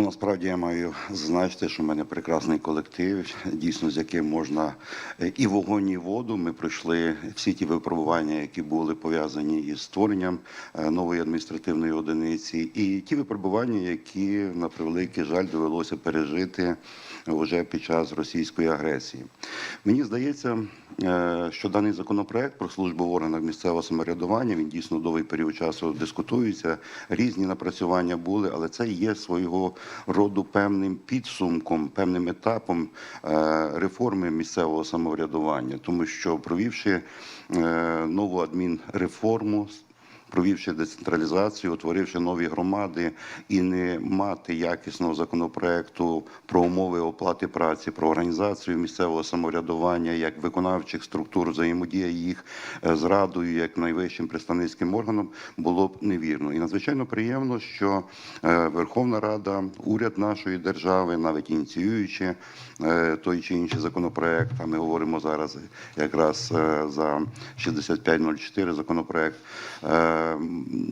Ну, насправді я маю зазначити, що в мене прекрасний колектив, дійсно з яким можна е, і вогонь, і воду. Ми пройшли всі ті випробування, які були пов'язані із створенням е, нової адміністративної одиниці, і ті випробування, які на превеликий жаль довелося пережити вже під час російської агресії. Мені здається, е, що даний законопроект про службу в органах місцевого самоврядування він дійсно довгий період часу дискутується. Різні напрацювання були, але це є свого роду певним підсумком, певним етапом е, реформи місцевого самоврядування, тому що провівши е, нову адмінреформу. Провівши децентралізацію, утворивши нові громади і не мати якісного законопроекту про умови оплати праці, про організацію місцевого самоврядування як виконавчих структур, взаємодія їх е, з радою як найвищим представницьким органом було б невірно. І надзвичайно приємно, що е, Верховна Рада, уряд нашої держави, навіть ініціюючи е, той чи інший законопроект, а ми говоримо зараз якраз за 6504 законопроект. Е,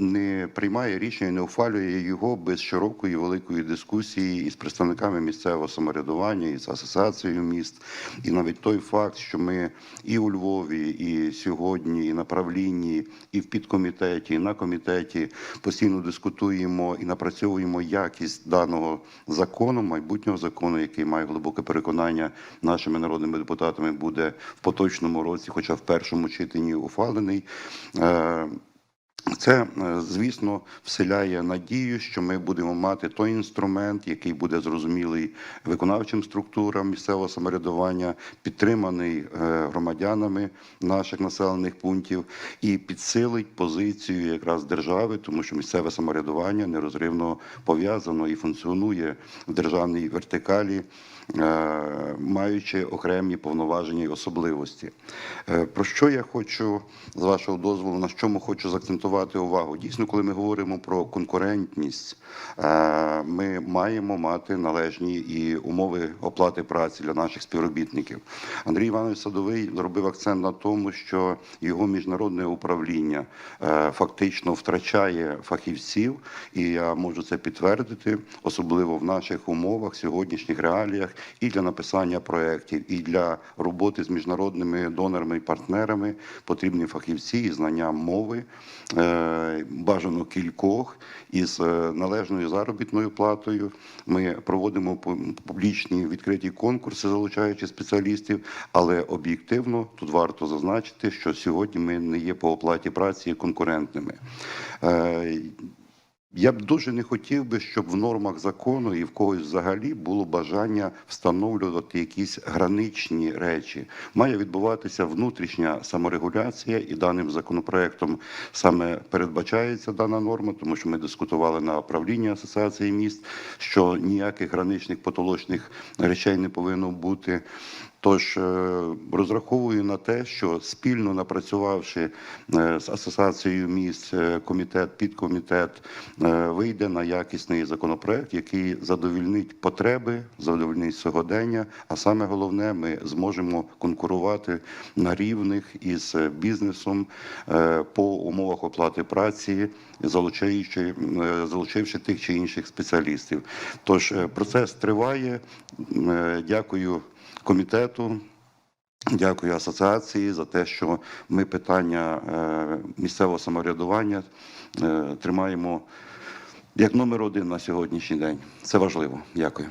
Не приймає рішення, не ухвалює його без широкої великої дискусії із представниками місцевого самоврядування, із асоціацією міст. І навіть той факт, що ми і у Львові, і сьогодні, і на правлінні, і в підкомітеті, і на комітеті постійно дискутуємо і напрацьовуємо якість даного закону, майбутнього закону, який має глибоке переконання нашими народними депутатами, буде в поточному році, хоча в першому читанні ухвалений. Це, е, звісно, вселяє надію, що ми будемо мати той інструмент, який буде зрозумілий виконавчим структурам місцевого самоврядування, підтриманий е, громадянами наших населених пунктів і підсилить позицію якраз держави, тому що місцеве самоврядування нерозривно пов'язано і функціонує в державній вертикалі. е, Маючи окремі повноваження і особливості, про що я хочу з вашого дозволу, на чому хочу заакцентувати увагу. Дійсно, коли ми говоримо про конкурентність, е, ми маємо мати належні і умови оплати праці для наших співробітників. Андрій Іванович Садовий зробив акцент на тому, що його міжнародне управління е, фактично втрачає фахівців, і я можу це підтвердити, особливо в наших умовах, сьогоднішніх реаліях, і для написання проєктів, і для роботи з міжнародними донорами і партнерами потрібні фахівці і знання мови, бажано кількох із е, належною заробітною платою. Ми проводимо пу- публічні відкриті конкурси, залучаючи спеціалістів, але об'єктивно тут варто зазначити, що сьогодні ми не є по оплаті праці конкурентними. Я б дуже не хотів би, щоб в нормах закону і в когось взагалі було бажання встановлювати якісь граничні речі. Має відбуватися внутрішня саморегуляція, і даним законопроектом саме передбачається дана норма, тому що ми дискутували на правлінні асоціації міст, що ніяких граничних потолочних речей не повинно бути. Тож е, розраховую на те, що спільно напрацювавши е, з асоціацією міст, е, комітет, підкомітет, вийде на якісний законопроект, який задовільнить потреби, задовільнить сьогодення. А саме головне, ми зможемо конкурувати на рівних із бізнесом по умовах оплати праці, залучаючи, залучивши тих чи інших спеціалістів. Тож процес триває. Дякую комітету. Дякую асоціації за те, що ми питання е, місцевого самоврядування е, тримаємо як номер один на сьогоднішній день. Це важливо. Дякую.